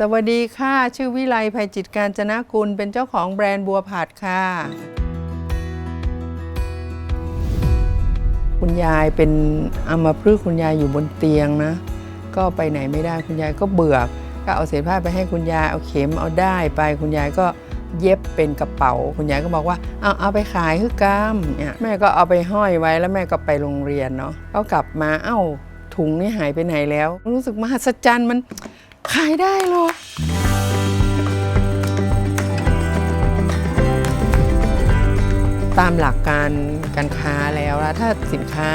สวัสดีค่ะ ชื่อวิไลภัยจิตการจนะกุลเป็นเจ้าของแบรนด์บัวผัดค่ะ คุณยายเป็นอัมาพฤกษ์คุณยายอยู่บนเตียงนะ ก็ไปไหนไม่ได้คุณยายก็เบื่อ ก็เอาเศษผ้าไปให้คุณยายเอาเข็มเอาได้ไปคุณยายก็เย็บเป็นกระเป๋า คุณยายก็บอกว่าเอาเอาไปขายคือกามเนี่ยแม่ก็เอาไปห้อยไว้แล้วแม่ก็ไปโรงเรียนเนาะก็กลับมาเอ้าถุงนี่หายไปไหนแล้ว รู้สึกมหัศจรรย์มัน ขายได้เหรอ ตามหลักการการค้าแล้วนะถ้าสินค้า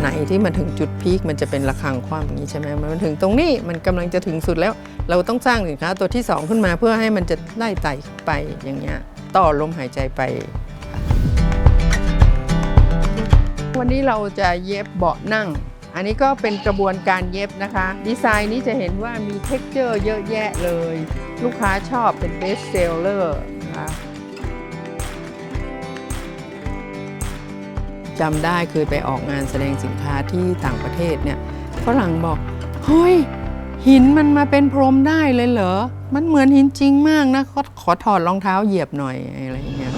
ไหนที่มันถึงจุดพีคมันจะเป็นระฆังความอย่างนี้ใช่ไหมมันถึงตรงนี้มันกำลังจะถึงสุดแล้ว เราต้องสร้างสินค้าตัวที่ 2 ขึ้นมาเพื่อให้มันจะไล่ไต่ไปอย่างเงี้ยต่อลมหายใจไป วันนี้เราจะเย็บเบาะนั่ง อันนี้ก็เป็นกระบวนการเย็บนะคะ ดีไซน์นี้จะเห็นว่ามีเท็กเจอร์เยอะแยะเลย ลูกค้าชอบเป็นเบสเซลเลอร์นะคะจำได้เคยไปออกงานแสดงสินค้าที่ต่างประเทศเนี่ยฝรั่งบอก เฮ้ย หินมันมาเป็นพรมได้เลยเหรอ มันเหมือนหินจริงมากนะขอขอถอดรองเท้าเหยียบหน่อยอะไรอย่างเงี้ย